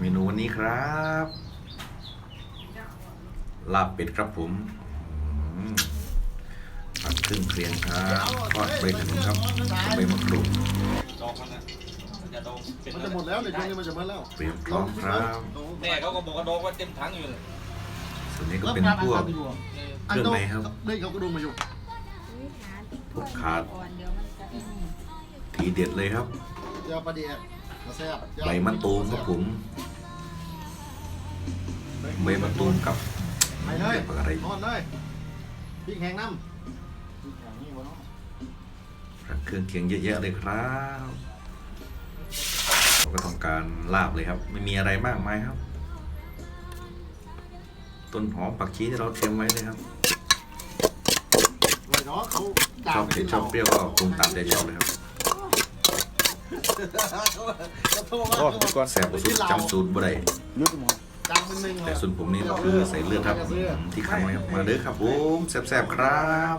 เมนูวันนี้ครับลาบเป็ดครับผมอืมผัดครึ่งเครียงครับทอดใบขนุนครับกับใบมะกรูดดอกมันนะมันจะดองเป็นมันจะหมดแล้วในช่วงนี้มันจะหมดแล้วเตรียมพร้อมครับแม่เขาก็บอกว่าดองว่าเต็มถังอยู่เลยส่วนนี้ก็เป็นพวกเครื่องในครับนี่เขาก็ดูมาอยู่พวกขาดอ่อนเดี๋ยวมันจะอืมทีเด็ดเลยครับเดี๋ยวประเดี๋ยวมาแซ่บใบมะตูมครับผม ใบมะตูมกับไปเลยเรียกว่าอะไรนอนเลยพริกแห้งน้เครื่องเคียงเยอะๆเลยครับเราก็ทำการลาบเลยครับ ไม่มีอะไรมากมายครับ ต้นหอมผักชีที่เราเตรียมไว้เลยครับำเลยเนาะเขาชอบเผ็ดชอบเปรี้ยวก็ปรุงตามใจชอบเลยครับโอ้ยก่อนแซ่บกว่าสูตรจำสูตรบ่ได้ดังมันหนึ่ง แต่ส่วนผมนี่ก็คือใส่เลือดครับที่คั้นไว้ครับมาเด้อครับผมแซ่บๆครับ